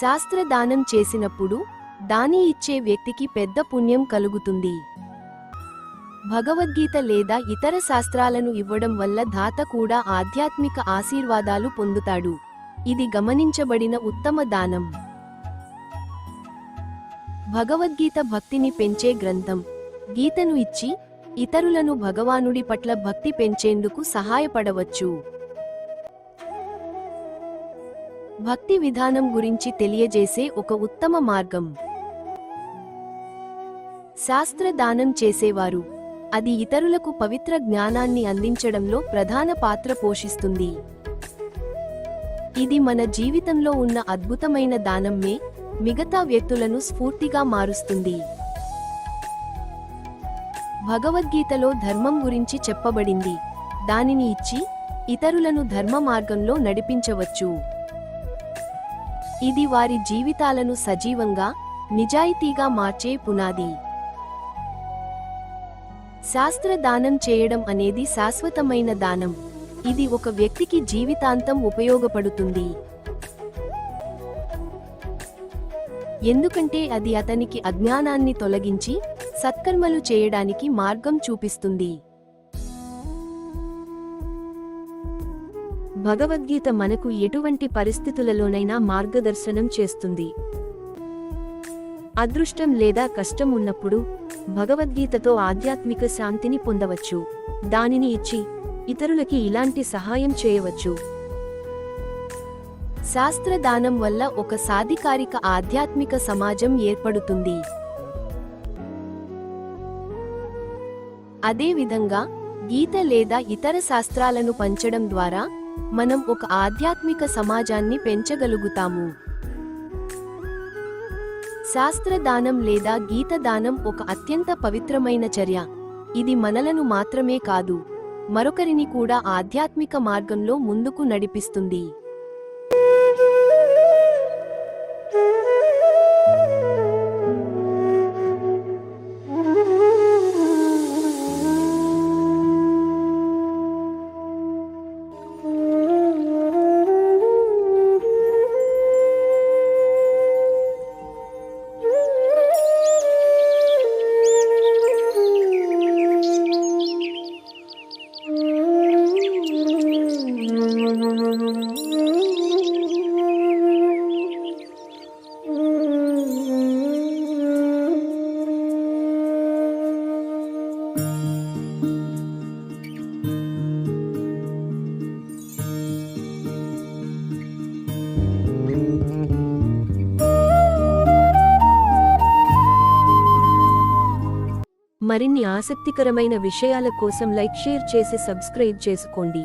శాస్త్రదానం చేసినప్పుడు దాని ఇచ్చే వ్యక్తికి పెద్ద పుణ్యం కలుగుతుంది. భగవద్గీత లేదా ఇతర శాస్త్రాలను ఇవ్వడం వల్ల దాత కూడా ఆధ్యాత్మిక ఆశీర్వాదాలు పొందుతాడు. ఇది గమనించబడిన ఉత్తమ దానం. భగవద్గీత భక్తిని పెంచే గ్రంథం. గీతను ఇచ్చి ఇతరులను భగవానుడి పట్ల భక్తి పెంచేందుకు సహాయపడవచ్చు. భక్తి విధానం గురించి తెలియజేసే ఒక ఉత్తమ మార్గం. శాస్త్ర దానం చేసేవారు. అది ఇతరులకు పవిత్ర జ్ఞానాన్ని అందించడంలో ప్రధాన పాత్ర పోషిస్తుంది. ఇది మన జీవితంలో ఉన్న అద్భుతమైన దానమ్మే మిగతా వ్యక్తులను స్ఫూర్తిగా మారుస్తుంది. భగవద్గీతలో ధర్మం గురించి చెప్పబడింది. దానిని ఇచ్చి ఇతరులను ధర్మ మార్గంలో నడిపించవచ్చు. ఇది వారి జీవితాలను సజీవంగా నిజాయితీగా మార్చే పునాది. శాస్త్ర దానం చేయడం అనేది శాశ్వతమైన దానం. ఇది ఒక వ్యక్తికి జీవితాంతం ఉపయోగపడుతుంది. ఎందుకంటే అది అతనికి అజ్ఞానాన్ని తొలగించి సత్కర్మలు చేయడానికి మార్గం చూపిస్తుంది. భగవద్గీత మనకు ఎటువంటి పరిస్థితులలోనైనా మార్గదర్శనం చేస్తుంది. అదృష్టం లేదా కష్టం ఉన్నప్పుడు భగవద్గీతతో ఆధ్యాత్మిక శాంతిని పొందవచ్చు. దానిని ఇచ్చి ఇతరులకి ఇలాంటి సహాయం చేయవచ్చు. శాస్త్రదానం వల్ల ఒక సాధికారిక ఆధ్యాత్మిక సమాజం ఏర్పడుతుంది. అదేవిధంగా గీత లేదా ఇతర శాస్త్రాలను పంచడం ద్వారా మనం ఒక ఆధ్యాత్మిక సమాజాన్ని పెంచగలుగుతాము. శాస్త్రదానం లేదా గీతదానం ఒక అత్యంత పవిత్రమైన చర్య. ఇది మనలను మాత్రమే కాదు మరొకరిని కూడా ఆధ్యాత్మిక మార్గంలో ముందుకు నడిపిస్తుంది. మరిన్ని ఆసక్తికరమైన విషయాల కోసం లైక్ షేర్ చేసి సబ్స్క్రైబ్ చేసుకోండి.